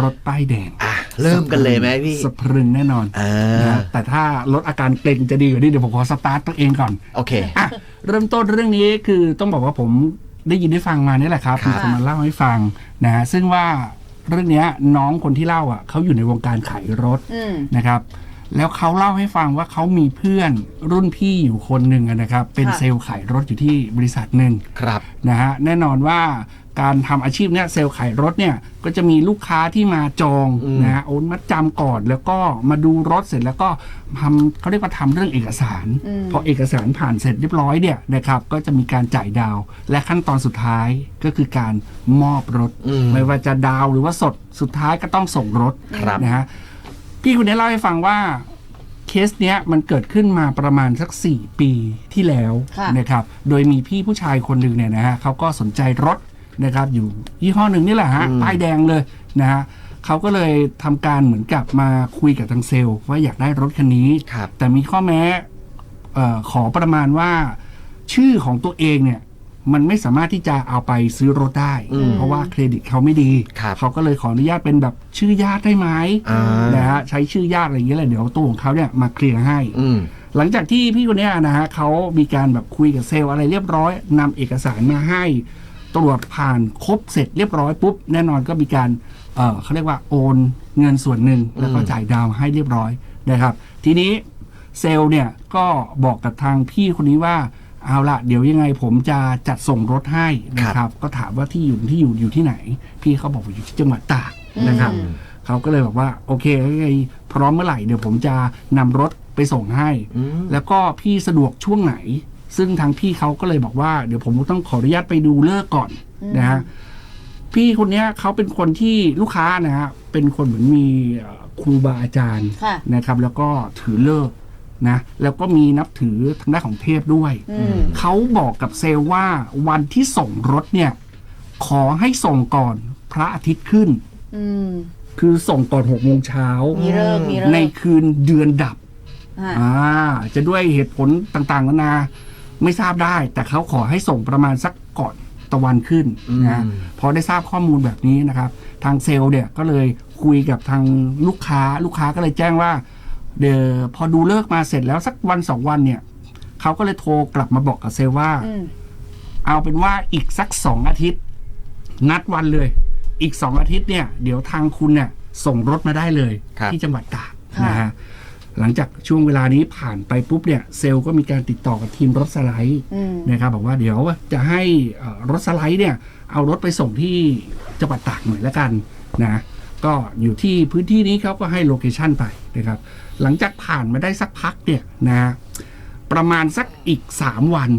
รถป้ายแดงอะเริ่มกันเลยไหมพี่สะพรึงแน่นอนเอนะอฮะแต่ถ้าลดอาการเกร็งจะดีกว่านี้เดี๋ยวผมขอสตาร์ทตัวเองก่อนโอเค อะเริ่มต้นเรื่องนี้คือต้องบอกว่าผมได้ยินได้ฟังมานี่แหละครับครับมีคนมาเล่าให้ฟังนะฮะซึ่งว่าเรื่องเนี้ยน้องคนที่เล่าอะเขาอยู่ในวงการขายรถอืม นะครับ แล้วเขาเล่าให้ฟังว่าเขามีเพื่อนรุ่นพี่อยู่คนหนึ่งอะนะครับ เป็นค่ะ เซลล์ขายรถอยู่ที่บริษัทหนึ่ง ครับ นะฮะแน่นอนว่า การทำอาชีพเนี้ยเซลล์ขายรถเนี่ยก็จะมีลูกค้าที่มาจองอืมนะฮะโอนมัดจำก่อนแล้วก็มาดูรถเสร็จแล้วก็ทำเขาเรียกว่าทำเรื่องเอกสารอืมพอเอกสารผ่านเสร็จเรียบร้อยเนี่ยนะครับก็จะมีการจ่ายดาวน์และขั้นตอนสุดท้ายก็คือการมอบรถอืมไม่ว่าจะดาวน์หรือว่าสดสุดท้ายก็ต้องส่งรถครับนะฮะพี่คนนี้เล่าให้ฟังว่าเคสเนี้ยมันเกิดขึ้นมาประมาณสัก 4 ปีที่แล้วค่ะนะครับ โดยมีพี่ผู้ชายคนหนึ่งเนี่ยนะฮะเขาก็สนใจรถ นะครับ อยู่ยี่ห้อหนึ่งนี่แหละฮะอืมป้ายแดงเลยนะฮะเขาก็เลยทำการเหมือนกับมาคุยกับทางเซลล์ว่าอยากได้รถคันนี้ครับแต่มีข้อแม้เออขอประมาณว่า ชื่อของตัวเองเนี่ยมันไม่สามารถที่จะเอาไปซื้อรถได้อืมเพราะว่าเครดิตเขาไม่ดีครับเขาก็เลยขออนุญาตเป็นแบบชื่อญาติได้ไหมอ่านะฮะใช้ชื่อญาติอะไรอย่างเงี้ยแหละเดี๋ยวตัวของเขาเนี่ยมาเคลียร์ให้อืมหลังจากที่พี่คนเนี้ยนะฮะเขามีการแบบคุยกับเซลล์อะไรเรียบร้อยนำเอกสารมาให้ ตรวจผ่านครบเสร็จเรียบร้อยปุ๊บแน่นอนก็มีการเออเขาเรียกว่าโอนเงินส่วนหนึ่งแล้วก็อืมจ่ายดาวน์ให้เรียบร้อยนะครับ ทีนี้เซลล์เนี่ยก็บอกกับทางพี่คนนี้ว่าเอาละเดี๋ยวยังไงผมจะจัดส่งรถให้นะครับ ก็ถามว่าที่อยู่ที่อยู่อยู่ที่ไหน พี่เขาบอกว่าอยู่ที่จังหวัดตากนะครับอืมเขาก็เลยบอกว่าโอเคยังไงพร้อมเมื่อไหร่เดี๋ยวผมจะนำรถไปส่งให้อืมแล้วก็พี่สะดวกช่วงไหน ซึ่งทางพี่เขาก็เลยบอกว่า เดี๋ยวผมต้องขออนุญาตไปดูเลิกษ์ก่อนนะฮะพี่คนเนี้ยเขาเป็นคนที่ลูกค้านะฮะเป็นคนเหมือนมีเอ่อครูบาอาจารย์ค่ะนะครับ แล้วก็ถือเลิกษ์นะ แล้วก็มีนับถือทางด้านของเทพด้วยอืมเขาบอกกับเซลล์ว่าวันที่ส่งรถเนี่ย ขอให้ส่งก่อนพระอาทิตย์ขึ้นอืมคือส่งก่อนหกโมงเช้ามีเลิกษ์มีเลิในกษ์คืนเดือนดับอ่าอ่าจะด้วยเหตุผลต่างๆนานา ไม่ทราบได้ แต่เขาขอให้ส่งประมาณสักก่อนตะวันขึ้นนะอืมพอได้ทราบข้อมูลแบบนี้นะครับ ทางเซลล์เนี่ยก็เลยคุยกับทางลูกค้าลูกค้าก็เลยแจ้งว่า เดี๋ยวพอดูเลิกมาเสร็จแล้วสักวันสองวันเนี่ยเขาก็เลยโทรกลับมาบอกกับเซลล์ว่าอืมเอาเป็นว่าอีกสักสองอาทิตย์ นัดวันเลย อีกสองอาทิตย์เนี่ย เดี๋ยวทางคุณเนี่ยส่งรถมาได้เลยครับที่จังหวัดตากค่ะนะฮะ หลังจากช่วงเวลานี้ผ่านไปปุ๊บเนี่ยเซลล์ก็มีการติดต่อกับทีมรถสไลด์อืมนะครับบอกว่าเดี๋ยวจะให้เอ่อรถสไลด์เนี่ยเอารถไปส่งที่จังหวัดตากหน่อยแล้วกันนะก็อยู่ที่พื้นที่นี้เขาก็ให้โลเคชันไปนะครับหลังจากผ่านมาได้สักพักเนี่ยนะประมาณสักอีก 3 วัน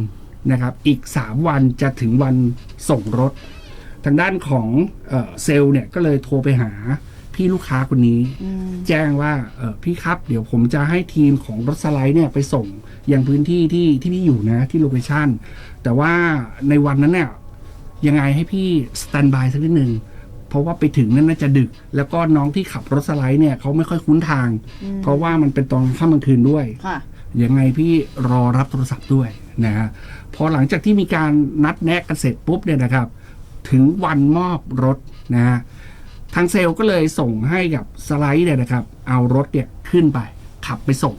นะครับอีก 3 วันจะถึงวันส่งรถ ทางด้านของเออเซลล์เนี่ยก็เลยโทรไปหา พี่ลูกค้าคนนี้อืมแจ้งว่าเออพี่ครับ เดี๋ยวผมจะให้ทีมของรถสไลด์เนี่ยไปส่งยังพื้นที่ที่ที่พี่อยู่นะที่โลเคชั่นแต่ว่าในวันนั้นเนี่ยยังไงให้พี่สแตนบายสักนิดนึงเพราะว่าไปถึงนั่นน่าจะดึก แล้วก็น้องที่ขับรถสไลด์เนี่ยเขาไม่ค่อยคุ้นทาง เพราะว่ามันเป็นตอนค่ำกลางคืนด้วยค่ะยังไงพี่รอรับโทรศัพท์ด้วยนะฮะพอหลังจากที่มีการนัดแนะกันเสร็จปุ๊บเนี่ยนะครับ ถึงวันมอบรถนะฮะ ทางเซลล์ก็เลยส่งให้กับสไลด์เนี่ยนะครับ เอารถเนี่ยขึ้นไปขับไปส่ง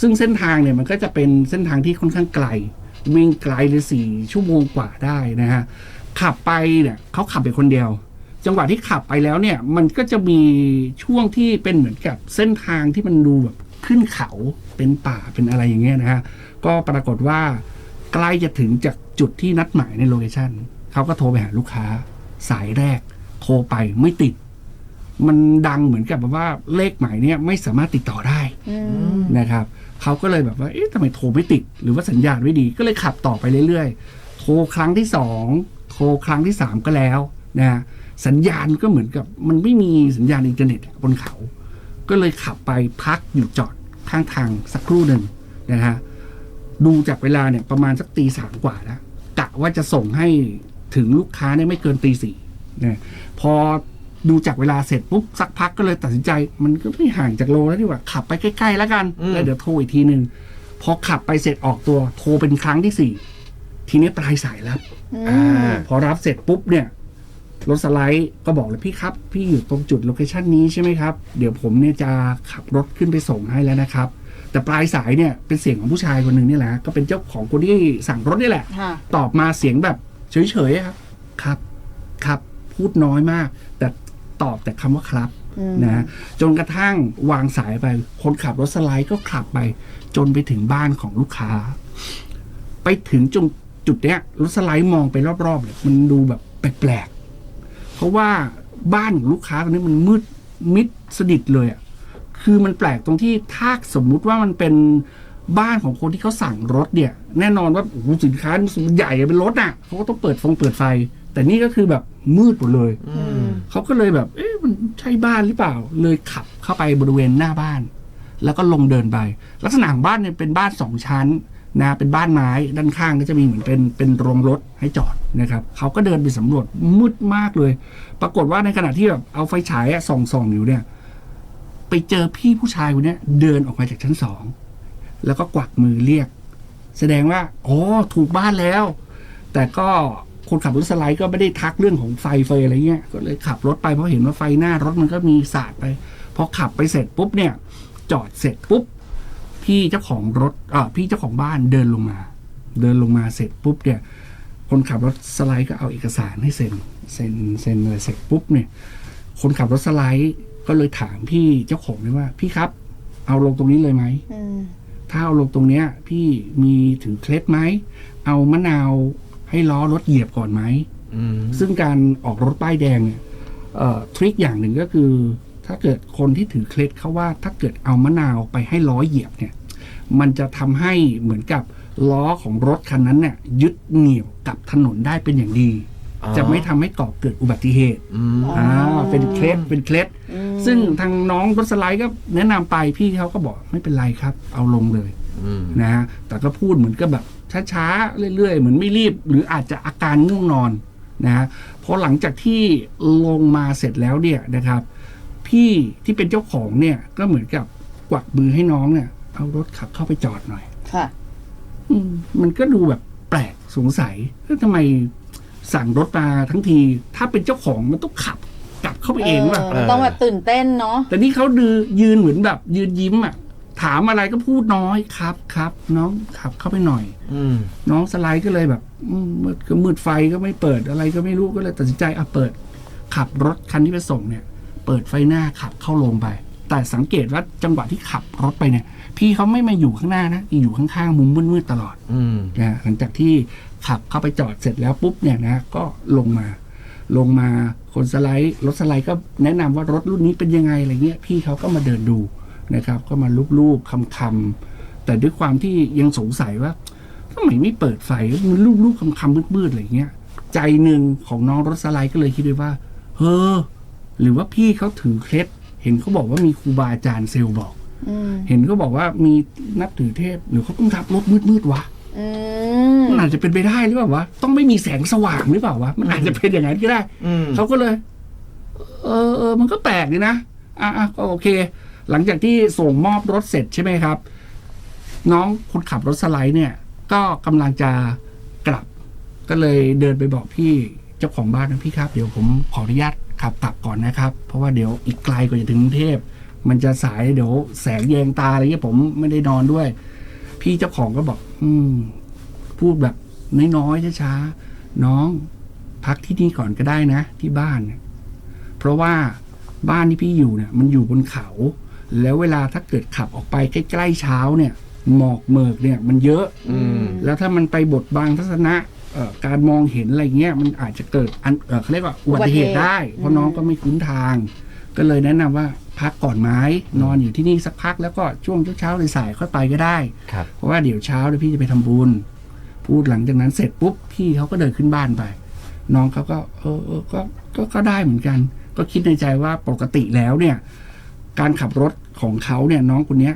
ซึ่งเส้นทางเนี่ยมันก็จะเป็นเส้นทางที่ค่อนข้างไกล วิ่งไกลเลยสี่ชั่วโมงกว่าได้นะฮะขับไปเนี่ยเขาขับไปคนเดียว จังหวะที่ขับไปแล้วเนี่ยมันก็จะมีช่วงที่เป็นเหมือนกับเส้นทางที่มันดูแบบขึ้นเขาเป็นป่าเป็นอะไรอย่างเงี้ยนะฮะก็ปรากฏว่าใกล้จะถึงจากจุดที่นัดหมายในโลเคชันเขาก็โทรไปหาลูกค้า สายแรก โทรไปไม่ติด มันดังเหมือนกับแบบว่าเลขหมายเนี่ยไม่สามารถติดต่อได้อืมนะครับเขาก็เลยแบบว่าเอ๊ะทำไมโทรไม่ติด หรือว่าสัญญาณไม่ดีก็เลยขับต่อไปเรื่อยๆ โทรครั้งที่สองโทรครั้งที่สามก็แล้วนะฮะสัญญาณก็เหมือนกับมันไม่มีสัญญาณอินเทอร์เน็ตบนเขา ก็เลยขับไปพักอยู่จอดข้างทางสักครู่หนึ่งนะฮะดูจากเวลาเนี่ยประมาณสักตีสามกว่าแล้วกะว่าจะส่งให้ถึงลูกค้าเนี่ยไม่เกินตีสี่นะพอ ดูจากเวลาเสร็จปุ๊บสักพักก็เลยตัดสินใจ มันก็ไม่ห่างจากโลแล้วดีกว่าขับไปใกล้ๆแล้วกันอืม แล้วเดี๋ยวโทรอีกทีหนึ่งพอขับไปเสร็จออกตัวโทรเป็นครั้งที่สี่ทีนี้ปลายสายรับ อือ่ามพอรับเสร็จปุ๊บเนี่ยรถสไลด์ก็บอกเลยพี่ครับ พี่อยู่ตรงจุดโลเคชันนี้ใช่ไหมครับ เดี๋ยวผมเนี่ยจะขับรถขึ้นไปส่งให้แล้วนะครับ แต่ปลายสายเนี่ยเป็นเสียงของผู้ชายคนหนึ่งนี่แหละก็เป็นเจ้าของคนที่สั่งรถนี่แหละ ค่ะ ตอบมาเสียงแบบเฉยๆครับ ครับ ครับ พูดน้อยมากแต่ตอบแต่คำว่าครับอืมนะจนกระทั่งวางสายไป คนขับรถสไลด์ก็ขับไป จนไปถึงบ้านของลูกค้า ไปถึงจุดจุดเนี้ยรถสไลด์มองไปรอบๆเนี่ยมันดูแบบแปลกๆเพราะว่าบ้านของลูกค้าตรงนี้มันมืดมิดสนิทเลยอะ่ะคือมันแปลกตรงที่ถ้าสมมุติว่ามันเป็นบ้านของคนที่เขาสั่งรถเนี่ย แน่นอนว่าโอ้โหสินค้ามันใหญ่อะเป็นรถอะเขาก็ต้องเปิดฟงเปิดไฟ แต่นี่ก็คือแบบ มืดหมดเลยอืมเขาก็เลยแบบ เอ๊ะมันใช่บ้านหรือเปล่า เลยขับเข้าไปบริเวณหน้าบ้าน แล้วก็ลงเดินไป ลักษณะของบ้านเนี่ยเป็นบ้านสองชั้นนะเป็นบ้านไม้ด้านข้างก็จะมีเหมือนเป็นเป็นโรงรถให้จอดนะครับเขาก็เดินไปสำรวจมืดมากเลย ปรากฏว่าในขณะที่แบบเอาไฟฉายอะส่องส่องอยู่เนี่ย ไปเจอพี่ผู้ชายคนเนี้ยเดินออกมาจากชั้นสองแล้วก็กวักมือเรียก แสดงว่าอ๋อถูกบ้านแล้ว แต่ก็ คนขับรถสไลด์ก็ไม่ได้ทักเรื่องของไฟเฟยอะไรเงี้ย ก็เลยขับรถไปเพราะเห็นว่าไฟหน้ารถมันก็มีสาดไป พอขับไปเสร็จปุ๊บเนี่ย จอดเสร็จปุ๊บ พี่เจ้าของรถอ่าพี่เจ้าของบ้านเดินลงมา เดินลงมาเสร็จปุ๊บเนี่ย คนขับรถสไลด์ก็เอาเอกสารให้เซ็น เซ็น เซ็นอะไรเสร็จปุ๊บเนี่ย คนขับรถสไลด์ก็เลยถามพี่เจ้าของเลยว่า พี่ครับ เอาลงตรงนี้เลยไหมอืมถ้าเอาลงตรงเนี้ย พี่มีถือเคล็ดไหม เอามะนาว ให้ล้อรถเหยียบก่อนไหมอืมซึ่งการออกรถป้ายแดงเนี่ยเอ่อทริคอย่างหนึ่งก็คือ ถ้าเกิดคนที่ถือเคล็ดเขาว่า ถ้าเกิดเอามะนาวไปให้ล้อเหยียบเนี่ย มันจะทำให้เหมือนกับล้อของรถคันนั้นเนี่ยยึดเหนี่ยวกับถนนได้เป็นอย่างดีอ๋อจะไม่ทำให้ก่อเกิดอุบัติเหตุอืมอ่าเป็นเคล็ดเป็นเคล็ดอืม ซึ่งทางน้องรถสไลด์ก็แนะนำไปพี่เขาก็บอกไม่เป็นไรครับ เอาลงเลยอืมนะฮะแต่ก็พูดเหมือนกับแบบช้าๆเรื่อยๆ เหมือนไม่รีบ หรืออาจจะอาการง่วงนอนนะฮะพอหลังจากที่ลงมาเสร็จแล้วเนี่ยนะครับ พี่ที่เป็นเจ้าของเนี่ย ก็เหมือนกับกวักมือให้น้องเนี่ยเอารถขับเข้าไปจอดหน่อย ค่ะอืมมันก็ดูแบบแปลกสงสัยเอ๊ะทำไมสั่งรถมาทั้งที ถ้าเป็นเจ้าของมันต้องขับ กลับเข้าไปเองว่ะมันต้องแบบตื่นเต้นเนาะแต่นี่เขาดือยืนเหมือนแบบยืนยิ้มอะ ถามอะไรก็พูดน้อยครับครับ น้องขับเข้าไปหน่อย อืม น้องสไลด์ก็เลยแบบอืมมืดก็มืดไฟก็ไม่เปิดอะไรก็ไม่รู้ก็เลยตัดสินใจอะเปิด ขับรถคันที่ไปส่งเนี่ย เปิดไฟหน้าขับเข้าโรงไป แต่สังเกตว่าจังหวะที่ขับรถไปเนี่ย พี่เขาไม่มาอยู่ข้างหน้านะอยู่ข้างๆมุมมืดๆตลอด อืม นะหลังจากที่ขับเข้าไปจอดเสร็จแล้วปุ๊บเนี่ยนะก็ลงมา ลงมาคนสไลด์รถสไลด์ก็แนะนำว่ารถรุ่นนี้เป็นยังไงอะไรเงี้ยพี่เขาก็มาเดินดูนะครับ ก็มาลูบๆคำๆแต่ด้วยความที่ยังสงสัยว่าทำไมไม่เปิดไฟมันลูบๆคำๆมืดๆอะไรเงี้ย ใจหนึ่งของน้องรถสไลด์ก็เลยคิดด้วยว่าเฮ้อหรือว่าพี่เขาถือเคล็ดเห็นเขาบอกว่ามีครูบาอาจารย์เซลล์บอกอืมเห็นเขาบอกว่ามีนับถือเทพหรือเขาต้องทับรถมืดๆวะ อืมมันอาจจะเป็นไปได้หรือเปล่าวะต้องไม่มีแสงสว่างหรือเปล่าวะมันอาจจะเป็นอย่างนั้นก็ได้อืมเขาก็เลย เออเออมันก็แปลกดีนะอะอะก็โอเค หลังจากที่ส่งมอบรถเสร็จใช่ไหมครับ น้องคนขับรถสไลด์เนี่ย ก็กำลังจะกลับ ก็เลยเดินไปบอกพี่เจ้าของบ้านนะพี่ครับ เดี๋ยวผมขออนุญาตขับกลับก่อนนะครับ เพราะว่าเดี๋ยวอีกไกลกว่าจะถึงกรุงเทพมันจะสายเดี๋ยวแสงแยงตาอะไรเงี้ยผมไม่ได้นอนด้วย พี่เจ้าของก็บอก อืม พูดแบบน้อยๆช้าๆน้อง พักที่นี่ก่อนก็ได้นะ ที่บ้านเนี่ยเพราะว่าบ้านที่พี่อยู่เนี่ย มันอยู่บนเขา แล้วเวลาถ้าเกิดขับออกไปใกล้ๆเช้าเนี่ย หมอกเมิกเนี่ย มันเยอะ อืม แล้วถ้ามันไปบดบังทัศนะเอ่อการมองเห็นอะไรเงี้ยมันอาจจะเกิดอันเอ่อเขาเรียกว่าอุบัติเหตุได้ เพราะน้องก็ไม่คุ้นทาง ก็เลยแนะนำว่า พักก่อนไหมนอนอยู่ที่นี่สักพักแล้วก็ช่วงเช้าๆสายๆค่อยไปก็ได้ ครับ เพราะว่าเดี๋ยวเช้าเดี๋ยวพี่จะไปทำบุญ พูดหลังจากนั้นเสร็จปุ๊บพี่เขาก็เดินขึ้นบ้านไป น้องเขาก็ เออเออก็ก็ก็ได้เหมือนกัน ก็คิดในใจว่าปกติแล้วเนี่ย การขับรถของเขาเนี่ยน้องคนเนี้ย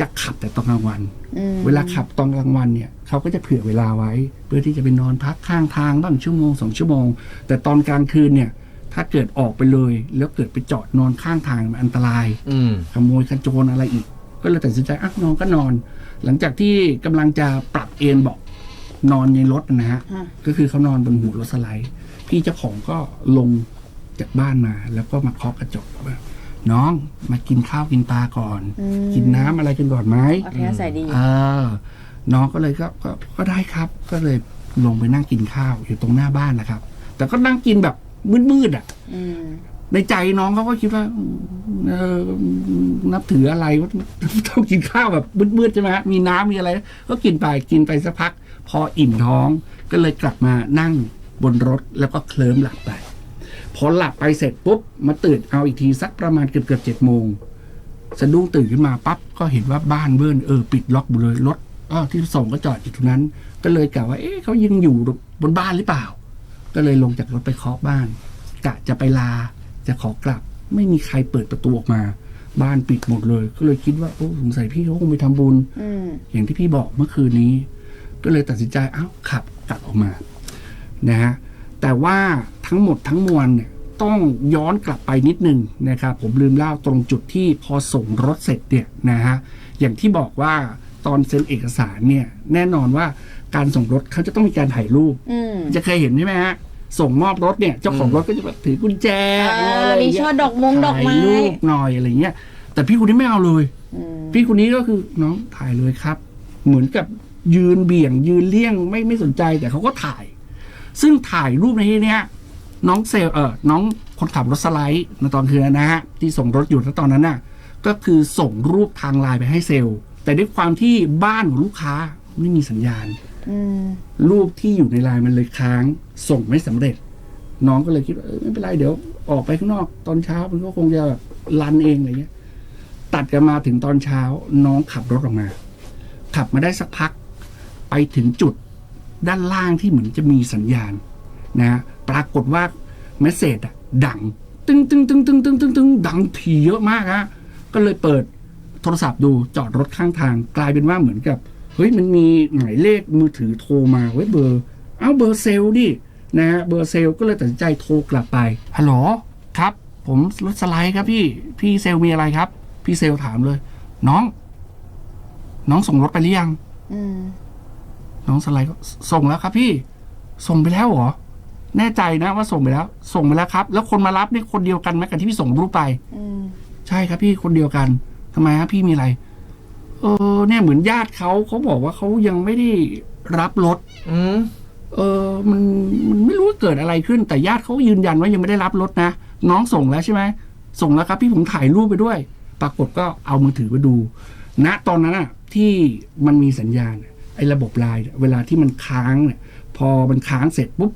จะขับแต่ตอนกลางวัน อืมเวลาขับตอนกลางวันเนี่ยเขาก็จะเผื่อเวลาไว้ เพื่อที่จะไปนอนพักข้างทางบ้างชั่วโมงสองชั่วโมง แต่ตอนกลางคืนเนี่ย ถ้าเกิดออกไปเลย แล้วเกิดไปจอดนอนข้างทางมันอันตรายอืมขโมยขโจรอะไรอีก ก็เลยตัดสินใจอะนอนก็นอน หลังจากที่กำลังจะปรับเอนเบอกนอนในรถนะฮะค่ะ ก็คือเขานอนบนหัวรถสไลด์พพี่เจ้าของก็ลงจากบ้านมา แล้วก็มาเคาะกระจกว่าน้องมากินข้าวกินปลาก่อน อืม กินน้ำอะไรกันก่อนไหมโอเคใส่ดี เออน้องก็เลยก็ก็ก็ได้ครับ ก็เลยลงไปนั่งกินข้าวอยู่ตรงหน้าบ้านนะครับ แต่ก็นั่งกินแบบ มืดๆอะอืมในใจน้องเขาก็คิดว่าเออนับถืออะไรว่าต้องกินข้าวแบบมืดๆใช่ไหมฮะมีน้ำมีอะไร ก็กินไปกินไปสักพัก พออิ่มท้องก็เลยกลับมานั่งบนรถแล้วก็เคลิ้มหลับไป พอหลับไปเสร็จปุ๊บมาตื่นเอาอีกทีสักประมาณเกือบเกือบเจ็ดโมงสะดุ้งตื่นขึ้นมาปั๊บก็เห็นว่าบ้านเบิ้ลเออปิดล็อกหมดเลยรถอ้อที่ส่งก็จอดอยู่ตรงนั้น ก็เลยกะว่า เอ๊ะเขายังอยู่บนบ้านหรือเปล่า ก็เลยลงจากรถไปเคาะบ้านกะจะไปลาจะขอกลับ ไม่มีใครเปิดประตูออกมา บ้านปิดหมดเลย ก็เลยคิดว่าโอ้สงสัยพี่เขาคงไปทำบุญอืมอย่างที่พี่บอกเมื่อคืนนี้ ก็เลยตัดสินใจเอ้าขับกลับออกมานะฮะแต่ว่าทั้งหมดทั้งมวลเนี่ยต้องย้อนกลับไปนิดนึงนะครับผมลืมเล่าตรงจุดที่พอส่งรถเสร็จเนี่ยนะฮะอย่างที่บอกว่าตอนเซ็นเอกสารเนี่ยแน่นอนว่า การส่งรถเขาจะต้องมีการถ่ายรูป อืมจะเคยเห็นใช่ไหมฮะ ส่งมอบรถเนี่ยเจ้าของรถก็จะแบบถือกุญแจอ่าอะไรย่างมีเงี้ยช่อดอกมงดอกไม้ถ่ายรูปหน่อยอะไรเงี้ย แต่พี่คนนี้ไม่เอาเลย อืมพี่คนนี้ก็คือน้องถ่ายเลยครับ เหมือนกับยืนเบี่ยง ยืนเลี่ยงไม่ไม่สนใจแต่เขาก็ถ่าย ซึ่งถ่ายรูปในที่เนี้ยน้องเซลลเออน้องคนขับรถสไลด์ในตอนคืนนั้นนะฮะที่ส่งรถอยู่ในตอนนั้นน่ะก็คือส่งรูปทางไลน์ไปให้เซลล์ แต่ด้วยความที่บ้านของลูกค้าไม่มีสัญญาณอืม รูปที่อยู่ในไลน์มันเลยค้างส่งไม่สำเร็จ น้องก็เลยคิดว่าไม่เป็นไรเดี๋ยวออกไปข้างนอก ตอนเช้ามันก็คงจะแบบรันเองอะไรเงี้ย ตัดกันมาถึงตอนเช้า น้องขับรถออกมา ขับมาได้สักพัก ไปถึงจุดด้านล่างที่เหมือนจะมีสัญญาณ นะฮะปรากฏว่าเมสเซจอะดัง ตึงตึงตึงตึงตึงตึงตึงดังถี่เยอะมากฮะก็เลยเปิดโทรศัพท์ดูจอดรถข้างทาง กลายเป็นว่าเหมือนกับ เฮ้ยมันมีหมายเลขมือถือโทรมาเว้ยเบอร์ เอ้าเบอร์เซลล์ดินะฮะเบอร์เซลล์ก็เลยตัดสินใจโทรกลับไปฮัลโหลครับ ผมรถสไลด์ครับพี่พี่เซลล์มีอะไรครับ พี่เซลล์ถามเลย น้อง น้องส่งรถไปหรือยังอืมน้องสไลด์ก็ส่งแล้วครับ พี่ ส่งไปแล้วเหรอแน่ใจนะว่าส่งไปแล้ว ส่งไปแล้วครับ แล้วคนมารับนี่คนเดียวกันไหมกับที่พี่ส่งรูปไปอืมใช่ครับพี่คนเดียวกันทำไมครับพี่มีอะไร เออเนี่ยเหมือนญาติเขาเขาบอกว่าเขายังไม่ได้รับรถ อืมเออมันมันไม่รู้ว่าเกิดอะไรขึ้น แต่ญาติเขายืนยันว่ายังไม่ได้รับรถนะ น้องส่งแล้วใช่ไหมส่งแล้วครับ พี่ผมถ่ายรูปไปด้วย ปรากฏก็เอามือถือมาดูณตอนนั้นอะที่มันมีสัญญาณไอ้ระบบไลน์เนี่ยเวลาที่มันค้างเนี่ย พอมันค้างเสร็จปุ๊บ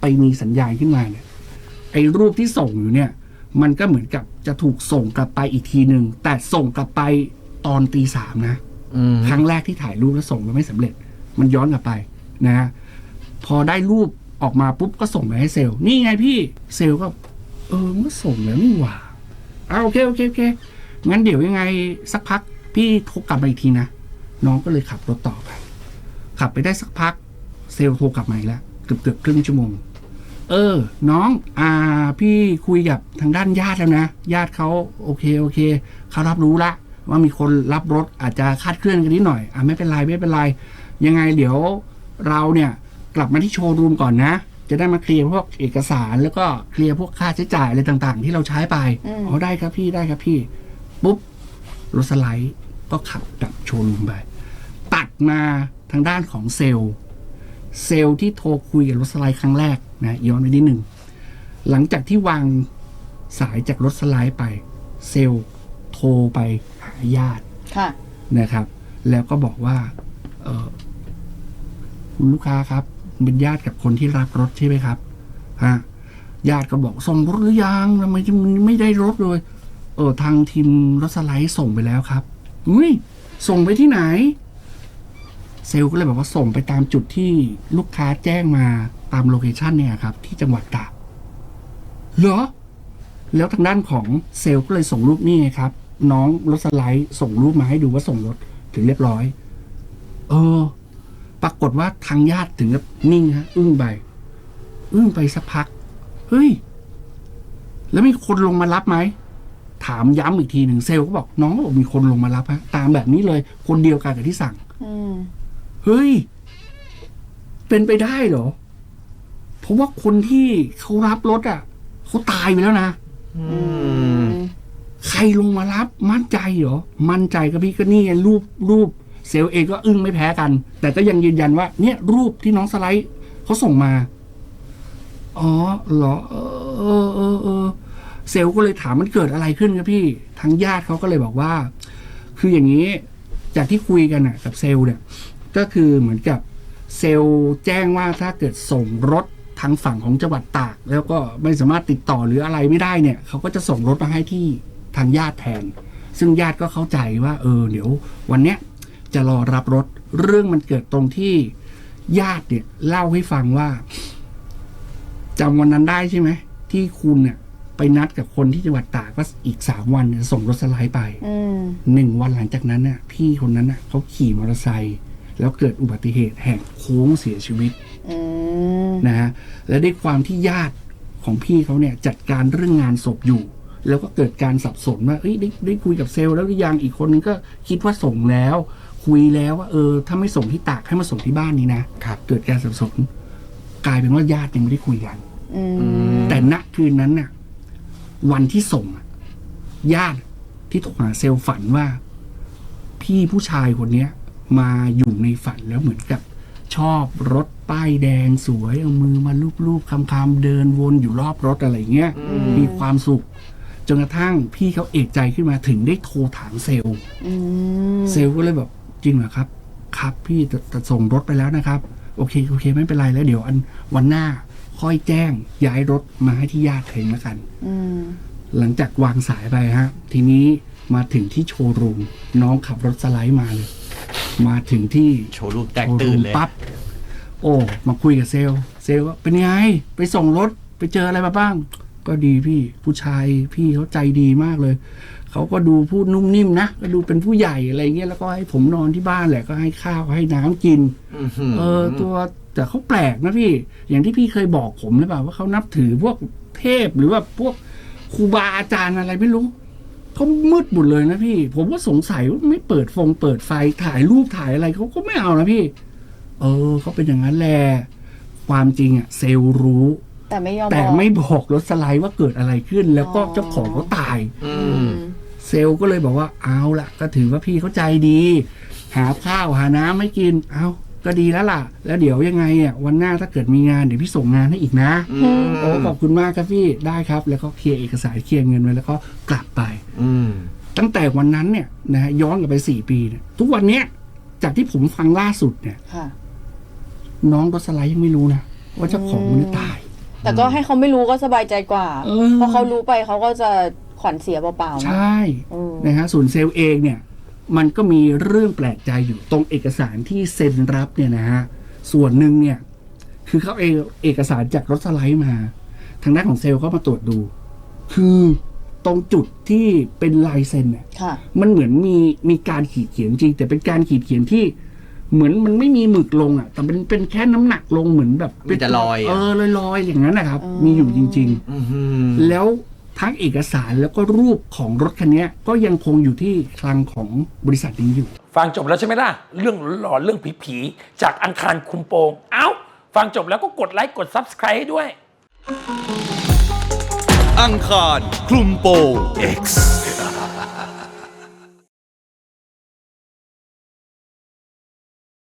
ไปมีสัญญาณขึ้นมาเนี่ยไอ้รูปที่ส่งอยู่เนี่ย มันก็เหมือนกับจะถูกส่งกลับไปอีกทีหนึ่งแต่ส่งกลับไป ตอนตีสามนะอืมครั้งแรกที่ถ่ายรูปแล้วส่งแล้วไม่สำเร็จ มันย้อนกลับไปนะฮะพอได้รูปออกมาปุ๊บก็ส่งไปให้เซลล์นี่ไงพี่เซลล์ก็ เออมันก็ส่งแล้วนี่หว่าเอาโอเคโอเคโอเคงั้นเดี๋ยวยังไงสักพัก พี่โทรกลับมาอีกทีนะน้องก็เลยขับรถต่อไป ขับไปได้สักพัก เซลล์โทรกลับมาอีกแล้วเกือบเกือบครึ่งชั่วโมง เออ น้องอ่าพี่คุยกับทางด้านญาติแล้วนะ ญาติเขาโอเคโอเคเขารับรู้ละ ว่ามีคนรับรถอาจจะคาดเคลื่อนกันนิดหน่อยอะไม่เป็นไรไม่เป็นไร ยังไงเดี๋ยวเราเนี่ยกลับมาที่โชว์รูมก่อนนะ จะได้มาเคลียร์พวกเอกสารแล้วก็เคลียร์พวกค่าใช้จ่ายอะไรต่างๆ ที่เราใช้ไปอืม อ๋อได้ครับพี่ได้ครับพี่ปุ๊บรถสไลด์ก็ขับกลับโชว์รูมไปตัดมาทางด้านของเซลล์ เซลล์ที่โทรคุยกับรถสไลด์ครั้งแรกนะย้อนไปนิดหนึ่ง หลังจากที่วางสายจากรถสไลด์ไป เซลล์โทรไปหา ญาติค่ะนะครับ แล้วก็บอกว่า เออคุณลูกค้าครับเป็นญาติกับคนที่รับรถใช่ไหมครับฮะญาติก็บอกส่งรถหรือยังทำไมยังไม่ได้รถเลย เออทางทีมรถสไลด์ส่งไปแล้วครับอุ้ยส่งไปที่ไหน เซลล์ก็เลยบอกว่าส่งไปตามจุดที่ลูกค้าแจ้งมาตามโลเคชันเนี่ยครับ ที่จังหวัดตากเหรอ แล้วทางด้านของเซลล์ก็เลยส่งรูปนี่ไงครับ น้องรถสไลด์ส่งรูปมาให้ดูว่าส่งรถถึงเรียบร้อย เออ ปรากฏว่าทางญาติถึงกับนิ่งฮะ อึ้งไป อึ้งไปสักพัก เฮ้ย แล้วมีคนลงมารับไหม ถามย้ำอีกทีหนึ่งเซลล์ก็บอก น้องก็บอกมีคนลงมารับฮะ ตามแบบนี้เลย คนเดียวกันกับที่สั่งอืมเฮ้ย เป็นไปได้เหรอพเพราะว่าคนที่เขารับรถอะเขาตายไปแล้วนะ อืม ใครลงมารับมั่นใจเหรอ มั่นใจกับพี่ก็นี่ไงรูปรูปเซลเองก็อึ้งไม่แพ้กัน แต่ก็ยังยืนยันว่า เนี่ยรูปที่น้องสไลด์เขาส่งมา อ๋อเหรอ เออเออเออเซลก็เลยถามมันเกิดอะไรขึ้นครับพี่ทางญาติเขาก็เลยบอกว่า คืออย่างนี้ จากที่คุยกันน่ะ กับเซลเนี่ย ก็คือเหมือนกับเซลแจ้งว่าถ้าเกิดส่งรถทางฝั่งของจังหวัดตาก แล้วก็ไม่สามารถติดต่อหรืออะไรไม่ได้เนี่ยเขาก็จะส่งรถมาให้ที่ ทางญาติแทน ซึ่งญาติก็เข้าใจว่า เออ เดี๋ยว วันเนี้ยจะรอรับรถเรื่องมันเกิดตรงที่ญาติเนี่ยเล่าให้ฟังว่าจำวันนั้นได้ใช่ไหมที่คุณเนี่ยไปนัดกับคนที่จังหวัดตากว่าอีกสามวันเนี่ยส่งรถสไลด์ไปอืมหนึ่งวันหลังจากนั้นน่ะ พี่คนนั้นน่ะเขาขี่มอเตอร์ไซค์แล้วเกิดอุบัติเหตุแหกโค้งเสียชีวิตอืมนะฮะและด้วยความที่ญาติของพี่เขาเนี่ยจัดการเรื่องงานศพอยู่ แล้วก็เกิดการสับสนว่าเอ้ยได้ได้คุยกับเซลล์แล้วหรือยังอีกคนนึงก็คิดว่าส่งแล้ว คุยแล้วว่าเออ ถ้าไม่ส่งที่ตากให้มาส่งที่บ้านนี้นะครับเกิดการสับสน กลายเป็นว่าญาติยังไม่ได้คุยกันอืมแต่ณคืนนั้นน่ะ วันที่ส่งอะญาติที่โทรหาเซลล์ฝันว่า พี่ผู้ชายคนเนี้ย มาอยู่ในฝันแล้วเหมือนกับชอบรถป้ายแดงสวยเอามือมาลูบๆคำๆเดินวนอยู่รอบรถอะไรเงี้ย มีความสุข จนกระทั่งพี่เขาเอกใจขึ้นมาถึงได้โทรถามเซลล์อืมเซลล์ก็เลยแบบจริงเหรอครับ ครับพี่แต่แต่ส่งรถไปแล้วนะครับ โอเคโอเค ไม่เป็นไรแล้วเดี๋ยวอันวันหน้าค่อยแจ้งย้ายรถมาให้ที่ญาติเองแล้วกันอืมหลังจากวางสายไปฮะ ทีนี้มาถึงที่โชว์รูมน้องขับรถสไลด์มาเลย มาถึงที่โชว์รูปแตกโชว์ตื่รูนมเลยปั๊บโอ้ มาคุยกับเซลล์เซลล์ว่าเป็นไง ไปส่งรถไปเจออะไรมาบ้าง ก็ดีพี่ผู้ชายพี่เขาใจดีมากเลย เขาก็ดูพูดนุ่มนิ่มนะก็ดูเป็นผู้ใหญ่อะไรเงี้ยแล้วก็ให้ผมนอนที่บ้านแหละก็ให้ข้าวให้น้ำกินอื้อหือเออ ตัวแต่เขาแปลกนะพี่ อย่างที่พี่เคยบอกผมหรือเปล่าว่าเขานับถือพวกเทพหรือว่าพวกครูบาอาจารย์อะไรไม่รู้เขามืดหมดเลยนะพี่ ผมก็สงสัยว่าไม่เปิดฟงเปิดไฟถ่ายรูปถ่ายอะไรเขาก็ไม่เอานะพี่ เออเขาเป็นอย่างนั้นแหละความจริงอะเซลล์รู้ แต่ไม่ยอมแต่บอกไม่บอกรถสไลด์ว่าเกิดอะไรขึ้น แล้วก็อ๋อเจ้าของเขาตาย อือืมมเซลล์ก็เลยบอกว่าเอาละก็ถือว่าพี่เขาใจดี หาข้าวหาน้ำให้กิน เอาก็ดีแล้วล่ะ แล้วเดี๋ยวยังไงอะวันหน้าถ้าเกิดมีงานเดี๋ยวพี่ส่งงานให้อีกนะอืมโอ้ขอบคุณมากครับพี่ได้ครับ แล้วก็เคลียร์เอกสารเคลียร์เงินไว้แล้วก็กลับไป อืม ตั้งแต่วันนั้นเนี่ยนะฮะย้อนกลับไปสี่ปีเนี่ยทุกวันเนี้ยจากที่ผมฟังล่าสุดเนี่ย ค่ะ น้องรถสไลด์ยังไม่รู้นะว่าเจ้าของมันได้ตาย แต่ก็ให้เขาไม่รู้ก็สบายใจกว่า เออ เพราะเขารู้ไปเขาก็จะขวัญเสียเปล่าๆใชนะ่อืมนะฮะส่วนเซลล์เองเนี่ยมันก็มีเรื่องแปลกใจอยู่ตรงเอกสารที่เซ็นรับเนี่ยนะฮะส่วนหนึ่งเนี่ย คือเขาเองเอกสารจากรถสไลด์มา ทางด้านของเซลล์เขามาตรวจดู คือตรงจุดที่เป็นลายเซ็นเนี่ย ค่ะ มันเหมือนมีมีการขีดเขียนจริง แต่เป็นการขีดเขียนที่ เหมือนมันไม่มีหมึกลงอะ แต่เป็นเป็นแค่น้ำหนักลงเหมือนแบบมีแต่รอยอะ เออลอยลอยๆอย่างนั้นนะครับอืมมีอยู่จริง อื้อหือๆ แล้วทั้งเอกสารแล้วก็รูปของรถคันนี้ก็ยังคงอยู่ที่คลังของบริษัทนี้อยู่ ฟังจบแล้วใช่ไหมล่ะ เรื่องหลอนๆเรื่องผีๆจากอังคารคุมโปง เอ้า ฟังจบแล้วก็กดไลค์กด Subscribe ให้ด้วย อังคารคลุมโปง X